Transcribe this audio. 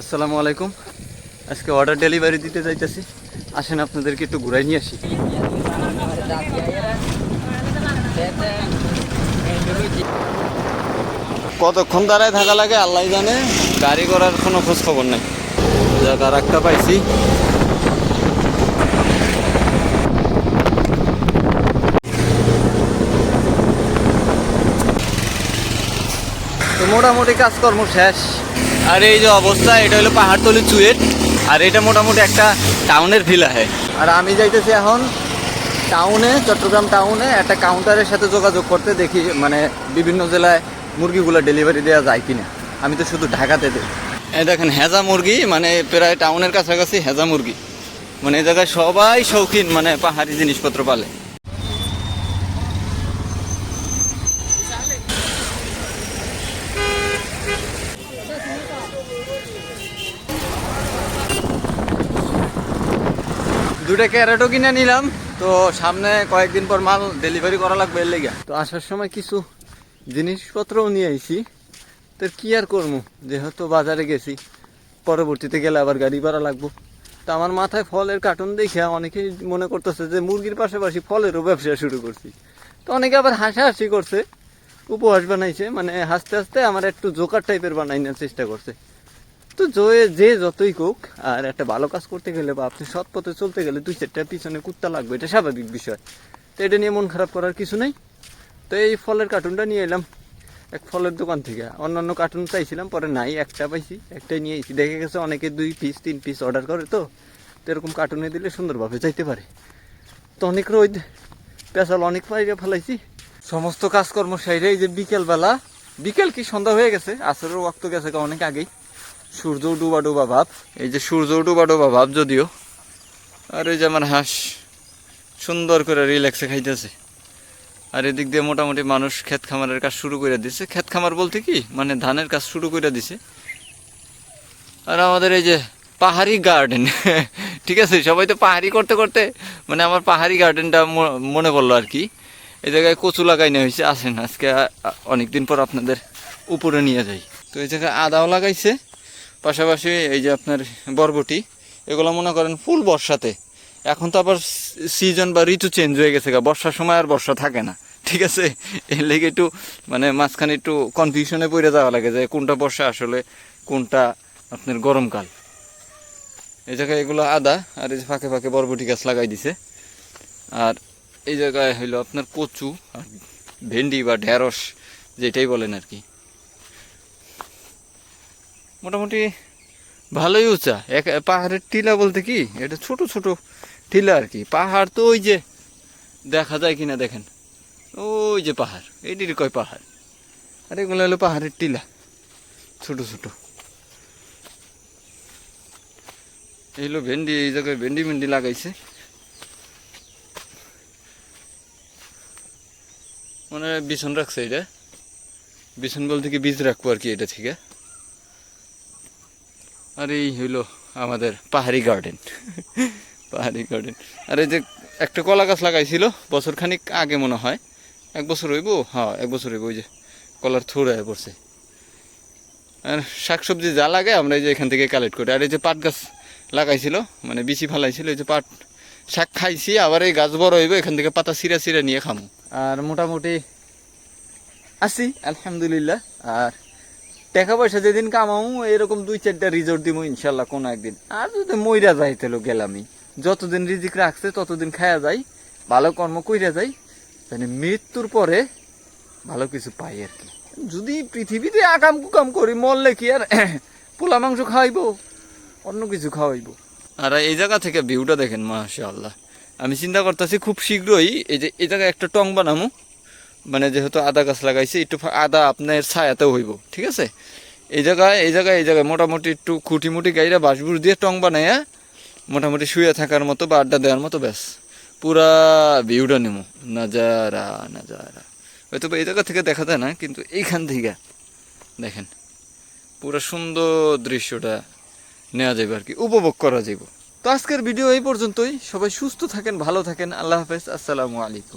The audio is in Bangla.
আসসালামু আলাইকুম। আজকে অর্ডার ডেলিভারি দিতে যাইতেছি। আসেন আপনাদেরকে একটু ঘুরাই নিয়ে আসি। কতক্ষণ দাঁড়ায় থাকা লাগে আল্লাহ জানে। গাড়ি করার কোনো খোঁজ খবর নেই আর একটা পাইছি। মোটামুটি কাজকর্ম শেষ। আর এই যে অবস্থা এটা হলো পাহাড়তলি চুয়েট আর এটা মোটামুটি একটা টাউনের ফিল আহে আর আমি যাইতেছি এখন টাউনে চট্টগ্রাম টাউনে একটা কাউন্টারের সাথে যোগাযোগ করতে দেখি মানে বিভিন্ন জেলায় মুরগিগুলো ডেলিভারি দেওয়া যায় কিনা। আমি তো শুধু ঢাকাতে দিই। দেখেন হেজা মুরগি মানে প্রায় টাউনের কাছাকাছি হেজা মুরগি। মানে এই জায়গায় সবাই শৌখিন মানে পাহাড়ি জিনিসপত্র পালে। দুটা ক্যারেটও কিনে নিলাম। তো সামনে কয়েকদিন পর মাল ডেলিভারি করা লাগবে এর লেগে। তো আসার সময় কিছু জিনিসপত্রও নিয়ে আইছি। তো কি আর করব? যেহেতু বাজারে গেছি, পরবর্তীতে গেলে আবার গাড়ি ভাড়া লাগবো। তো আমার মাথায় ফলের কার্টুন দেখে অনেকেই মনে করতেছে যে মুরগির পাশাপাশি ফলেরও ব্যবসা শুরু করছি। তো অনেকে আবার হাসাহাসি করছে, উপহাস বানাইছে মানে হাসতে হাসতে আমার একটু জোকার টাইপের বানাই নেওয়ার চেষ্টা করছে। তো জয়ে যে যতই কোক, আর একটা ভালো কাজ করতে গেলে বা আপনি সৎ পথে চলতে গেলে দুই চারটা পিছনে কুত্তা লাগবে, এটা স্বাভাবিক বিষয়। তো এটা নিয়ে মন খারাপ করার কিছু নেই। তো এই ফলের কার্টুনটা নিয়ে এলাম, এক ফলের দোকান থেকে। অন্যান্য কার্টুন চাইছিলাম, পরে নাই, একটা পাইছি, একটাই নিয়ে এসেছি। দেখে গেছে অনেকে দুই পিস তিন পিস অর্ডার করে তো। তো এরকম কার্টুনে দিলে সুন্দরভাবে চাইতে পারে। তো অনেক রোদ, পেঁচাল অনেক পাইরে ফেলাইছি। সমস্ত কাজকর্ম সাইডে এই যে বিকেলবেলা, বিকেল কি সন্ধ্যা হয়ে গেছে, আসরের ওয়াক্ত গেছে অনেক আগেই। সূর্য ডুবা ডুবা ভাব। এই যে সূর্য ডুবা ডুবা ভাব যদিও, আর এই যে আমার হাঁস সুন্দর করে রিল্যাক্সে খাইতেছে। আর এদিক দিয়ে মোটামুটি মানুষ ক্ষেত খামারের কাজ শুরু করে দিছে। ক্ষেত খামার বলতে কি? মানে ধানের কাজ শুরু করে দিছে। আর আমাদের এই যে পাহাড়ি গার্ডেন ঠিক আছে? সবাই তো পাহাড়ি করতে করতে মানে আমার পাহাড়ি গার্ডেনটা মনে পড়ল আর কি। এই জায়গায় কচু লাগাই নেওয়া হয়েছে আসেন আজকে অনেক দিন পর আপনাদের উপরে নিয়ে যাই। তো এই জায়গায় আদাও লাগাইছে। পাশাপাশি এই যে আপনার বরবটি, এগুলো মনে করেন ফুল বর্ষাতে। এখন তো আবার সিজন বা ঋতু চেঞ্জ হয়ে গেছে বর্ষার সময় আর বর্ষা থাকে না, ঠিক আছে? এর লেগে একটু মানে মাঝখানে একটু কনফিউশনে পড়ে যাওয়া লাগে যে কোনটা বর্ষা আসলে, কোনটা আপনার গরমকাল। এই জায়গায় এগুলো আদা, আর এই যে ফাঁকে ফাঁকে বরবটি গাছ লাগাই দিছে। আর এই জায়গায় হইল আপনার কচু আর ভেন্ডি বা ঢেঁড়স, যেটাই বলেন আর কি। মোটামুটি ভালোই উঁচা। এক পাহাড়ের টিলা বলতে কি? এটা ছোট ছোট টিলা আর কি। পাহাড় তো ওই যে দেখা যায় কিনা দেখেন। ওই যে পাহাড়। এইটির কয় পাহাড়? আর এগুলো হলো পাহাড়ের টিলা। ছোট ছোট। এই হলো ভেন্ডি, এই জায়গায় ভেন্ডি ভেন্ডি লাগাইছে। মানে বিছন রাখছে এটা। বিছন বলতে কি বীজ রাখব আর কি এটা থেকে। আর এই হইল আমাদের পাহাড়ি গার্ডেন পাহাড়ি গার্ডেন আর এই যে একটা কলা গাছ লাগাইছিল বছর খানিক আগে মনে হয়। এক বছর হইব? হ্যাঁ এক বছর হইব, ওই যে কলার থুর হয়ে পড়ছে। আর শাকসবজি যা লাগে আমরা এই যে এখান থেকে কালেক্ট করি। আর এই যে পাট গাছ লাগাইছিল মানে বিচি ফালাইছিল, এই যে পাট শাক খাইছি, আবার এই গাছ বড় হইব, এখান থেকে পাতা সিরা সিরা নিয়ে খামু। আর মোটামুটি আছি, আলহামদুলিল্লাহ। আর টাকা পয়সা যেদিন কামাও এরকম দুই চারটা রিজোর্ট দিব ইনশাল্লাহ কোনো একদিন। আর যদি মইরা যাই তাহলে গেলামই। যতদিন রিজিক রাখছে, ততদিন খায়া যাই, ভালো কর্ম কইরা যাই মানে মৃত্যুর পরে ভালো কিছু পাই আর কি। যদি পৃথিবীতে আকাম কুকাম করি, মরলে কি আর পোলা মাংস খাওয়াইবো? অন্য কিছু খাওয়াইবো। আর এই জায়গা থেকে ভিউটা দেখেন, মাশাআল্লাহ। আমি চিন্তা করতেছি খুব শীঘ্রই এই যে, এই জায়গায় একটা টং বানামু। মানে যেহেতু আদা গাছ লাগাইছি, একটু আদা আপনার ছায়াতেও হইব, ঠিক আছে? এই জায়গায় এই জায়গায় এই জায়গায় মোটামুটি একটু খুঁটি মুটি গাইরা বাঁশবুর দিয়ে টং বানাইয়া মোটামুটি শুয়ে থাকার মতো বা আড্ডা দেওয়ার মতো ব্যাস। পুরা ভিউটা নেব নাজারা নাজারা। হয়তো এই জায়গা থেকে দেখা যায় না, কিন্তু এইখান থেকে দেখেন, পুরো সুন্দর দৃশ্যটা নেওয়া যাবে আর কি, উপভোগ করা যাবে তো আজকের ভিডিও এই পর্যন্তই। সবাই সুস্থ থাকেন, ভালো থাকেন। আল্লাহ হাফেজ। আসসালামু আলাইকুম।